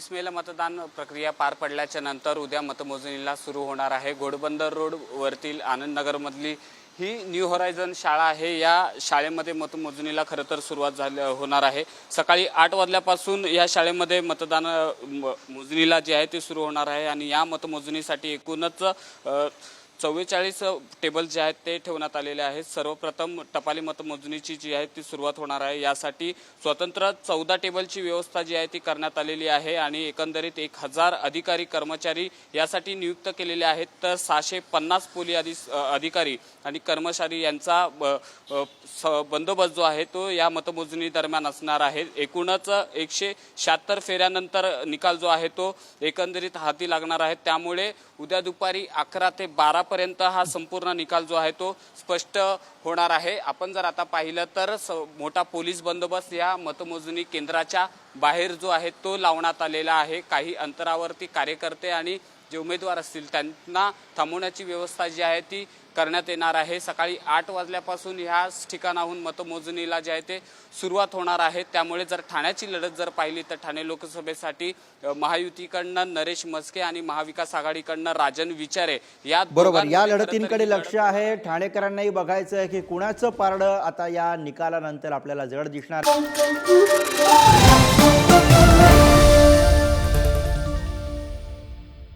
तेवीस मेला मतदान प्रक्रिया पार पडल्याच्या नंतर उद्या मतमोजणीला सुरू होणार आहे. घोडबंदर रोड वरतील आनंदनगरमधली ही न्यू होरायझन शाळा आहे. या शाळेमध्ये मतमोजणीला खरं तर सुरुवात झाली होणार आहे. सकाळी आठ वाजल्यापासून या शाळेमध्ये मतदान म- मोजणीला जे आहे ते सुरू होणार आहे आणि या मतमोजणीसाठी एकूणच चव्वेचाळीस टेबल जे आहेत ते ठेवण्यात आलेले आहेत. सर्वप्रथम टपाली मतमोजणीची जी आहे ती सुरुवात होणार आहे. यासाठी स्वतंत्र चौदा टेबलची व्यवस्था जी आहे ती करण्यात आलेली आहे आणि एकंदरीत एक हजार अधिकारी कर्मचारी यासाठी नियुक्त केलेले आहेत. तर सहाशे पन्नास पोली अधि अधिकारी आणि कर्मचारी यांचा ब- स- बंदोबस्त जो आहे तो या मतमोजणी दरम्यान असणार आहे. एकूणच एकशे शहात्तर फेऱ्यानंतर निकाल जो आहे तो एकंदरीत हाती लागणार आहे. त्यामुळे उद्या दुपारी अकरा ते बारा पर्यंत हा संपूर्ण निकाल जो आहे तो स्पष्ट होणार आहे. आपण जर आता पाहिलं तर स- मोठा पोलीस बंदोबस्त या मतमोजणी केंद्राच्या बाहेर जो आहे तो लावण्यात आलेला आहे. काही अंतरावरती कार्यकर्ते आणि जे उमेदवार असतील त्यांना थांबवण्याची व्यवस्था जी आहे ती करण्यात येणार आहे. सकाळी आठ वाजल्यापासून ह्याच ठिकाणाहून मतमोजणीला जे आहे ते सुरुवात होणार आहे. त्यामुळे जर ठाण्याची लढत जर पाहिली तर ठाणे लोकसभेसाठी महायुतीकडनं नरेश मस्के आणि महाविकास आघाडीकडनं राजन विचारे या बरोबर. या लढतींकडे लक्ष आहे. ठाणेकरांनाही बघायचं आहे की कुणाचं पारडं आता या निकालानंतर आपल्याला जड दिसणार.